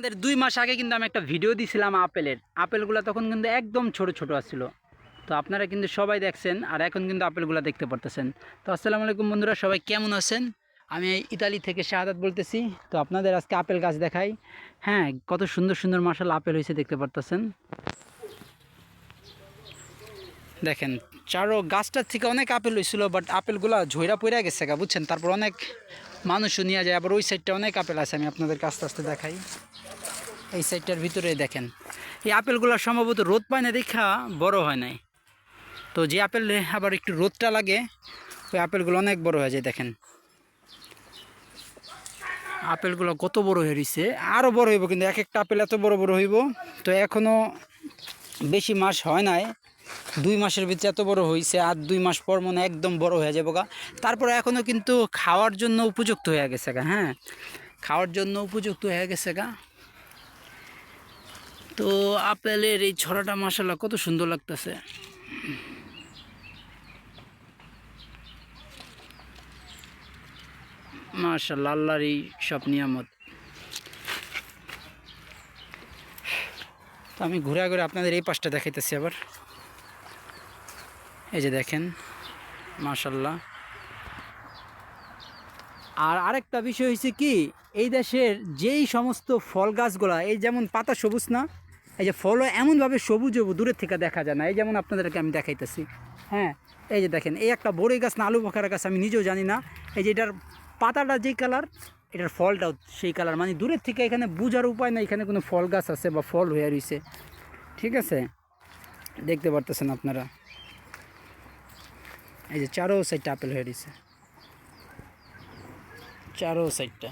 আমাদের দুই মাস আগে কিন্তু আমি একটা ভিডিও দিছিলাম আপেলের। আপেলগুলো তখন কিন্তু একদম ছোট ছোট আসছিল। তো আপনারা কিন্তু সবাই দেখছেন, আর এখন কিন্তু আপেলগুলো দেখতে পারতেছেন। তো আসসালামু আলাইকুম বন্ধুরা, সবাই কেমন আছেন? আমি ইতালি থেকে শাহাদাত বলতেছি। তো আপনাদের আজকে আপেল গাছ দেখাই। হ্যাঁ কত সুন্দর সুন্দর মাসাল আপেল হয়েছে দেখতে পারতেছেন। দেখেন, চারো গাছটার থেকে অনেক আপেল হয়েছিল বাট আপেলগুলো ঝইরা পড়ে গেছে গা, বুঝছেন? তারপর অনেক মানুষও নিয়ে যায়, আবার ওই সাইডটা অনেক আপেল আছে, আমি আপনাদেরকে আস্তে আস্তে দেখাই। এই সাইডটার ভিতরে দেখেন। এই আপেলগুলো সম্ভবত রোদ পায় না দেখা বড় হয় নাই। তো যে আপেল আবার একটু রোদটা লাগে, ওই আপেলগুলো অনেক বড় হয়ে যায় দেখেন। আপেলগুলো কত বড় হয়ে রয়েছে আরও বড় হইব কিন্তু এক একটা আপেল এত বড় বড় হইব। তো এখনও বেশি মাস হয় নাই, দুই মাসের ভিতরে এত বড় হয়েছে আর দুই মাস পর মনে একদম বড় হয়ে যাব গা। তারপরে এখনও কিন্তু খাওয়ার জন্য উপযুক্ত হয়ে গেছে গা হ্যাঁ। খাওয়ার জন্য উপযুক্ত হয়ে গেছে গা। তো আপেলের এই ছড়াটা মশলা কত সুন্দর লাগতেছে। মাশাল্লাহ আল্লাহর এই সব নিয়ামত। তো আমি ঘুরে ঘুরে আপনাদের এই পাশটা দেখাইতেছি আবার। এই যে দেখেন মাশাল্লাহ আর আরেকটা বিষয় হয়েছে কি, এই দেশের যেই সমস্ত ফল গাছগুলা, এই যেমন পাতা সবুজ না এই যে ফলও এমনভাবে সবুজ দূরের থেকে দেখা যায় না। এই যেমন আপনাদেরকে আমি দেখাইতেছি হ্যাঁ? এই যে দেখেন, এই একটা বড়ই গাছ না, আলু বখারা গাছ আমি নিজেও জানি না। এই যে এটার পাতাটা যেই কালার এটার ফলটাও সেই কালার মানে দূরের থেকে এখানে বুঝার উপায় না এখানে কোনো ফল গাছ আছে বা ফল হয়ে রয়েছে ঠিক আছে? দেখতে পারতেছেন আপনারা? এই যে চারো সাইডটা আপেল হয়ে রয়েছে চারো সাইডটা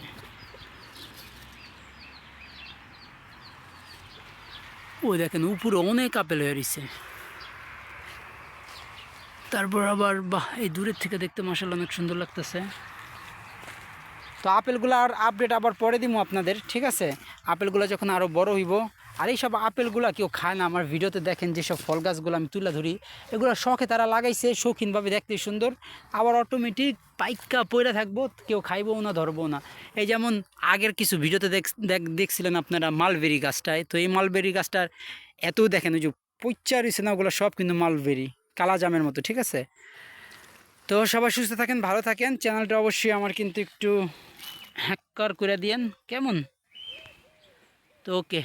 ওই দেখেন, উপরে অনেক আপেল হয়ে রয়েছে তারপর আবার, বাহ, এই দূরের থেকে দেখতে মশাল অনেক সুন্দর লাগতেছে। তো আপেলগুলো আর আপডেট আবার পরে দিব আপনাদের, ঠিক আছে? আপেলগুলো যখন আরও বড় হইব, আর এইসব আপেলগুলো কেউ খায় না, আমার ভিডিওতে দেখেন যেসব ফল গাছগুলো আমি তুলে ধরি, এগুলো শখে তারা লাগাইছে, শৌখিনভাবে দেখতে সুন্দর, আবার অটোমেটিক পাইকা পইরা থাকব, কেউ খাইবও না ধরবো না। এই যেমন আগের কিছু ভিডিওতে দেখ, দেখ- দেখছিলেন আপনারা মালবেরি গাছটায়, তো এই মালবেরি গাছটার এত দেখেন ওই যে না ওগুলো সব কিন্তু মালবেরি কালা জামের মতো, ঠিক আছে? তো সবাই সুস্থ থাকেন, ভালো থাকেন। চ্যানেলটা অবশ্যই আমার কিন্তু একটু হ্যাক্কার করে দিয়েন। কেমন? তো ওকে।